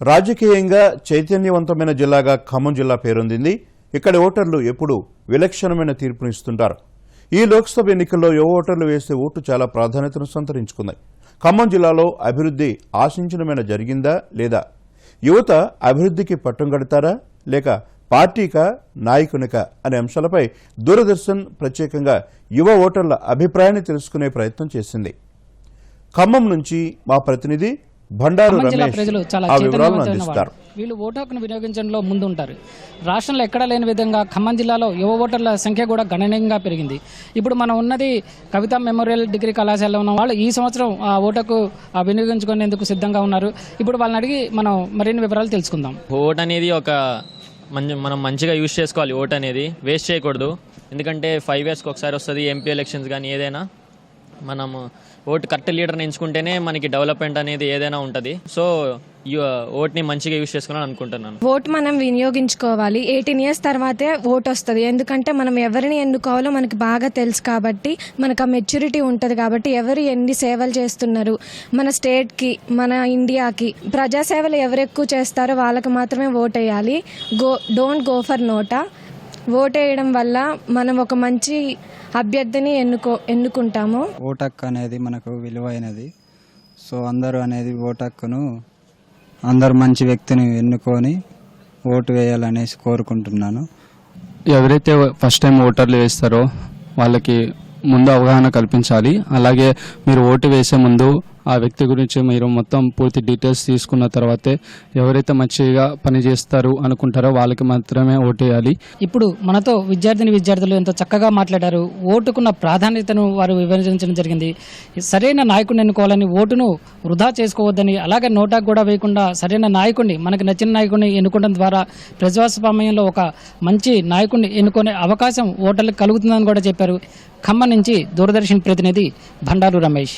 రాజకీయంగా చైతన్యవంతమైన జిల్లాగా ఖమ్మం జిల్లా పేరొందింది. ఇక్కడి ఓటర్లు ఎప్పుడూ విలక్షణమైన తీర్పునిస్తుంటారు ఈ లోక్సభ ఎన్నికల్లో యువ ఓటర్లు వేసే ఓటు చాలా ప్రాధాన్యతను సంతరించుకుంది. ఖమ్మం జిల్లాలో అభివృద్ధి ఆశించినమైన జరిగిందా లేదా? యువత అభివృద్ధికి పట్టం కడతారా లేక పార్టీక నాయకునిక అనే అంశాలపై దూరదర్శన్ ప్రత్యేకంగా యువ ఓటర్ల అభిప్రాయాన్ని తెలుసుకునే ప్రయత్నం చేసింది. ఖమ్మం నుంచి మా ప్రతినిధి బండారు ప్రజలు చాలా ఆ వివరాలను చైతన్యవంతమైన అందిస్తారు. వీళ్ళు ఓటు హక్కును వినియోగించడంలో ముందు ఉంటారు రాష్ట్రంలో ఎక్కడా లేని విధంగా ఖమ్మం జిల్లాలో యువ ఓటర్ల సంఖ్య కూడా గణనీయంగా పెరిగింది. ఇప్పుడు మనం ఉన్నది కవిత మెమోరియల్ డిగ్రీ కళాశాలలో ఉన్న వాళ్ళు ఈ సంవత్సరం ఆ ఓటుకు ఆ వినియోగించుకునేందుకు సిద్ధంగా ఉన్నారు. ఇప్పుడు వాళ్ళని అడిగి మనం మరిన్ని వివరాలు తెలుసుకుందాం. ఓట్ అనేది ఒక మంచి మనం మంచిగా యూజ్ చేసుకోవాలి. ఓట్ అనేది వేస్ట్ చేయకూడదు. ఎందుకంటే ఫైవ్ ఇయర్స్కి ఒకసారి వస్తుంది ఎంపీ ఎలక్షన్స్ కానీ ఏదైనా. మనం ఓటు కరెక్ట్ లీడర్ని ఎంచుకుంటేనే మనకి డెవలప్మెంట్ అనేది ఏదైనా ఉంటుంది. సో ఓట్ని మంచిగా యూజ్ చేసుకోవాలని అనుకుంటున్నాను. ఓట్ మనం వినియోగించుకోవాలి. ఎయిటీన్ ఇయర్స్ తర్వాతే ఓట్ వస్తుంది. ఎందుకంటే మనం ఎవరిని ఎన్నుకోవాలో మనకి బాగా తెలుసు కాబట్టి మనకు ఆ మెచ్యూరిటీ ఉంటుంది కాబట్టి ఎవరు ఎన్ని సేవలు చేస్తున్నారు? మన స్టేట్కి మన ఇండియాకి ప్రజాసేవలు ఎవరు ఎక్కువ చేస్తారో వాళ్ళకి మాత్రమే ఓట్ వేయాలి go don't go for NOTA. Vote వేయడం వల్ల మనం ఒక మంచి అభ్యర్థిని ఎన్నుకో ఎన్నుకుంటాము. ఓటు హక్కు అనేది మనకు విలువైనది. సో అందరూ అనేది ఓటు హక్కును అందరూ మంచి వ్యక్తిని ఎన్నుకొని ఓటు వేయాలనేసి కోరుకుంటున్నాను. ఎవరైతే ఫస్ట్ టైం ఓటర్లు వేస్తారో వాళ్ళకి ముందు అవగాహన కల్పించాలి. అలాగే మీరు ఓటు వేసే ముందు ఆ వ్యక్తి గురించి మీరు మొత్తం పూర్తి డీటెయిల్స్ తీసుకున్న తర్వాతే ఎవరైతే మంచిగా పనిచేస్తారు అనుకుంటారో వాళ్ళకి మాత్రమే ఓటు వేయాలి. ఇప్పుడు మనతో విద్యార్థిని విద్యార్థులు ఎంతో చక్కగా మాట్లాడారు. ఓటుకున్న ప్రాధాన్యతను వారు వివరించడం జరిగింది. సరైన నాయకుడిని ఎన్నుకోవాలని ఓటును వృధా చేసుకోవద్దని అలాగే నోటా కూడా వేయకుండా సరైన నాయకుడిని మనకు నచ్చిన నాయకుడిని ఎన్నుకోవడం ద్వారా ప్రజాస్వామ్యంలో ఒక మంచి నాయకుడిని ఎన్నుకునే అవకాశం ఓటర్లకు కలుగుతుందని కూడా చెప్పారు. ఖమ్మం నుంచి దూరదర్శన్ ప్రతినిధి బండారు రమేష్.